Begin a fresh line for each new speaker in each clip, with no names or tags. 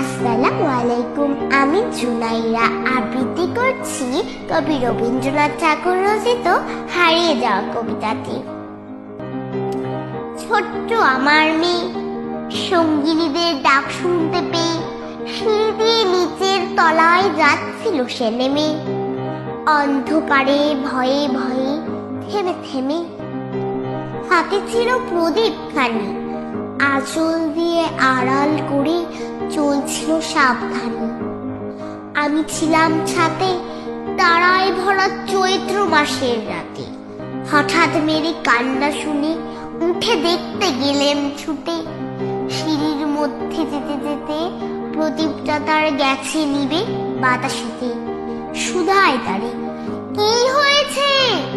আসসালামু আলাইকুম আমি জুনাইরা। আবৃত্তি করছি কবি রবীন্দ্রনাথ ঠাকুর রচিত হারিয়ে যাওয়া কবিতাটি। ছোট্ট আমার মেয়ে, সঙ্গিনীদের ডাক শুনতে পেয়ে সিঁড়ি দিয়ে নিচের তলায় যাচ্ছিল সে নেমে। অন্ধকারে ভয়ে ভয়ে থেমে থেমে। হাতে ছিল প্রদীপ খানি আঁচল দিয়ে আড়াল করে চলছিল সাবধানে। আমি ছিলাম ছাতে তারায় ভরা চৈত্র মাসের রাতে। হঠাৎ মেরে কান্না শুনে উঠে দেখতে গেলেন ছুটে। সিঁড়ির মধ্যে যেতে যেতে প্রদীপটা তার গেছে নিবে বাতাসেতে। সুধায় তারে, কি হয়েছে?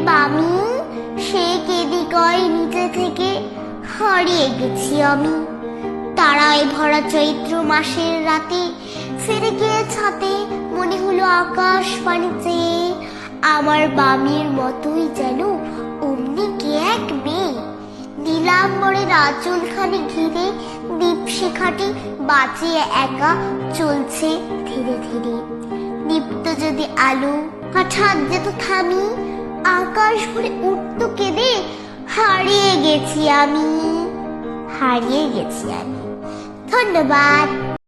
বামি, সে কেদি কয় নিচে থেকে। হারিয়ে গেছি আমি। তারায় ভরা চৈত্র মাসের রাতে ফিরে গিয়ে ছাতে মনে হলো আকাশ পানি চেয়ে আমার বামির মতোই যেন অমনি কে এক মেয়ে। নীলাম্বরের আঁচলখানি ঘিরে দীপ শিখাটি বাঁচিয়ে একা চলছে ধীরে ধীরে। দীপ্ত যদি আলো, হঠাৎ যেত থামি, আকাশ ভরে উঠত কেঁদে, হারিয়ে গেছি আমি। হারিয়ে গেছি আমি। ধন্যবাদ।